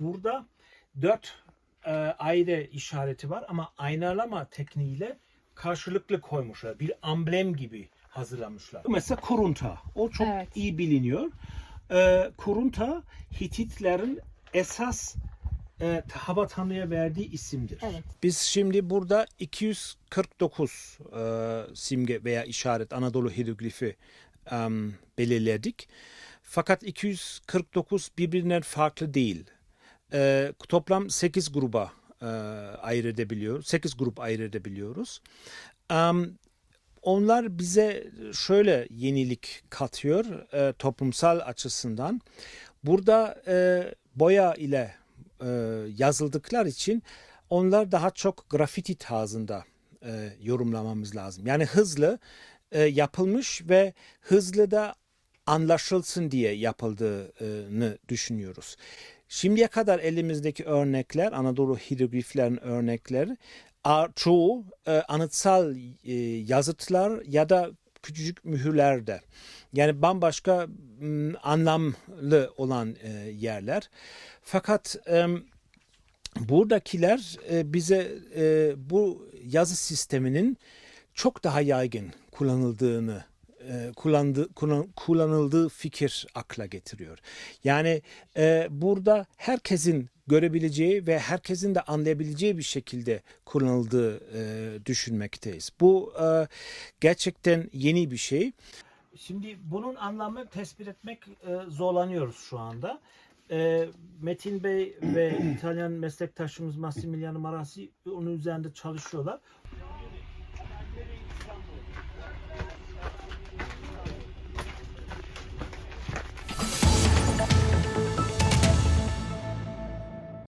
Burada dört e, ayrı işareti var ama aynalama tekniğiyle karşılıklı koymuşlar. Bir amblem gibi hazırlamışlar. Mesela kurunta. O çok Evet. iyi biliniyor. E, kurunta Hititlerin esas e, hava tanrıya verdiği isimdir. Evet. Biz şimdi burada 249 e, simge veya işaret Anadolu hieroglifi em, belirledik. Fakat 249 birbirinden farklı değil. E, toplam 8 gruba e, ayırt 8 grup ayırt Em, onlar bize şöyle yenilik katıyor e, toplumsal açısından. Burada e, boya ile e, yazıldıklar için onlar daha çok grafiti tarzında e, yorumlamamız lazım. Yani hızlı e, yapılmış ve hızlı da anlaşılsın diye yapıldığını düşünüyoruz. Şimdiye kadar elimizdeki örnekler, Anadolu hierogliflerin örnekleri çoğu e, anıtsal e, yazıtlar ya da küçücük mühürlerde. Yani bambaşka m, anlamlı olan e, yerler. Fakat em, buradakiler e, bize e, bu yazı sisteminin çok daha yaygın kullanıldığını e, kullandı, kullan- kullanıldığı fikir akla getiriyor. Yani e, burada herkesin görebileceği ve herkesin de anlayabileceği bir şekilde kullanıldığı e, düşünmekteyiz. Bu e, gerçekten yeni bir şey. Şimdi bunun anlamı tespit etmek e, zorlanıyoruz şu anda. E, Metin Bey ve İtalyan meslektaşımız Massimiliano Marasi onun üzerinde çalışıyorlar.